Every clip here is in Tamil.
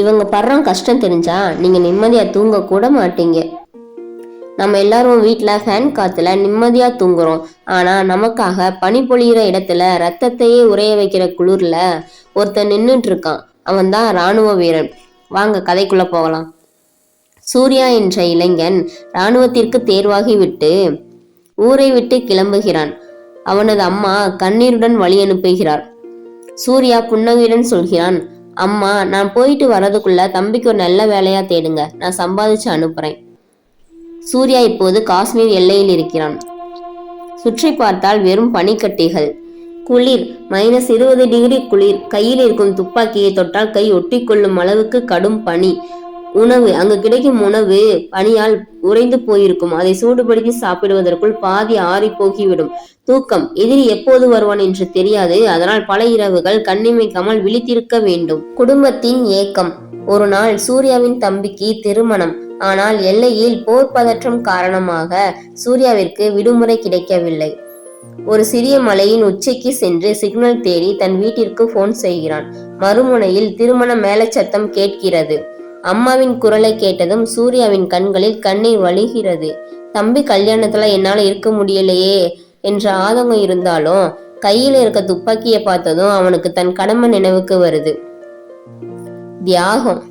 இவங்க படுறோம் கஷ்டம் தெரிஞ்சா நீங்கள் நிம்மதியாக தூங்க கூட மாட்டீங்க. நம்ம எல்லாரும் வீட்டில் ஃபேன் காற்றுல நிம்மதியாக தூங்குறோம். ஆனால் நமக்காக பனி பொழியிற இடத்துல ரத்தத்தையே உரைய வைக்கிற குளிரில் ஒருத்தன் நின்றுட்டு இருக்கான் அவன் தான் ராணுவ வீரன். வாங்க கதைக்குள்ளே போகலாம். சூர்யா என்ற இளைஞன் இராணுவத்திற்கு தேர்வாகி விட்டு ஊரை விட்டு கிளம்புகிறான். அவனது அம்மா கண்ணீருடன் வழி அனுப்புகிறார். சூர்யா புன்னகையுடன் சொல்கிறான் அம்மா நான் போயிட்டு வரதுக்குள்ள தம்பிக்கு ஒரு நல்ல வேலையா தேடுங்க. நான் சம்பாதிச்சு அனுப்புறேன். சூர்யா இப்போது காஷ்மீர் எல்லையில் இருக்கிறான். சுற்றி பார்த்தால் வெறும் பனிக்கட்டிகள். குளிர் மைனஸ் இருபது டிகிரி குளிர். கையில் இருக்கும் துப்பாக்கியை தொட்டால் கை ஒட்டிக்கொள்ளும் அளவுக்கு கடும் பனி. உணவு அங்கு கிடைக்கும் உணவு பனியால் உறைந்து போயிருக்கும். அதை சூடுபடுத்தி சாப்பிடுவதற்குள் பாதி ஆறி போகிவிடும். தூக்கம் எதிரி எப்போது வருவான் என்று தெரியாது. அதனால் பல இரவுகள் கண்ணிமைக்காமல் விழித்திருக்க வேண்டும். குடும்பத்தின் ஏக்கம். ஒரு நாள் சூர்யாவின் தம்பிக்கு திருமணம். ஆனால் எல்லையில் போர் பதற்றம் காரணமாக சூர்யாவிற்கு விடுமுறை கிடைக்கவில்லை. ஒரு சிறிய மலையின் உச்சிக்கு சென்று சிக்னல் தேடி தன் வீட்டிற்கு போன் செய்கிறான். மறுமுனையில் திருமண மேலச்சத்தம் கேட்கிறது. அம்மாவின் குரலை கேட்டதும் சூர்யாவின் கண்களில் கண்ணீர் வழிகிறது. தம்பி கல்யாணத்துல என்னால இருக்க முடியலையே என்ற ஆதங்கம் இருந்தாலும் கையில இருக்க துப்பாக்கியை பார்த்ததும் அவனுக்கு தன் கடமை நினைவுக்கு வருது. தியாகம்.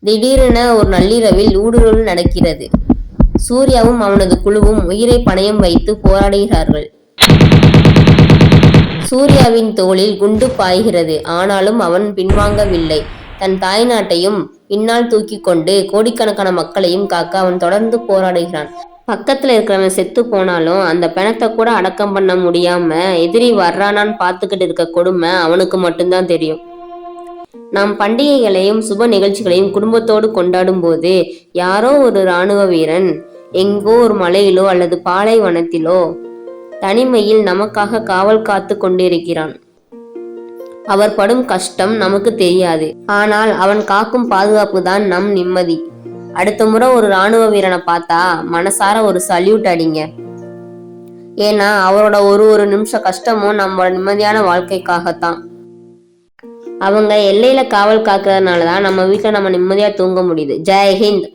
திடீரென ஒரு நள்ளிரவில் ஊடுருவல் நடக்கிறது. சூர்யாவும் அவனது குழுவும் உயிரை பணயம் வைத்து போராடுகிறார்கள். சூர்யாவின் தோளில் குண்டு பாய்கிறது. ஆனாலும் அவன் பின்வாங்கவில்லை. தன் தாய்நாட்டையும் பின்னால் தூக்கி கொண்டு கோடிக்கணக்கான மக்களையும் காக்க அவன் தொடர்ந்து போராடுகிறான். பக்கத்துல இருக்கிறவன் செத்து போனாலும் அந்த பிணத்தை கூட அடக்கம் பண்ண முடியாம எதிரி வர்றானான்னு பார்த்துக்கிட்டு இருக்க கொடுமை அவனுக்கு மட்டும்தான் தெரியும். நாம் பண்டிகைகளையும் சுப நிகழ்ச்சிகளையும் குடும்பத்தோடு கொண்டாடும் போது யாரோ ஒரு இராணுவ வீரன் எங்கோ ஒரு மலையிலோ அல்லது பாலைவனத்திலோ தனிமையில் நமக்காக காவல் காத்து கொண்டிருக்கிறான். அவர் படும் கஷ்டம் நமக்கு தெரியாது. ஆனால் அவன் காக்கும் பாதுகாப்பு தான் நம் நிம்மதி. அடுத்த முறை ஒரு ராணுவ வீரனை பார்த்தா மனசார ஒரு சல்யூட் அடிங்க. ஏன்னா அவரோட ஒரு ஒரு நிமிஷ கஷ்டமும் நம்மளோட நிம்மதியான வாழ்க்கைக்காகத்தான். அவங்க எல்லையில காவல் காக்கிறதுனால தான் நம்ம வீட்டில் நம்ம நிம்மதியா தூங்க முடியுது. ஜெய் ஹிந்த்.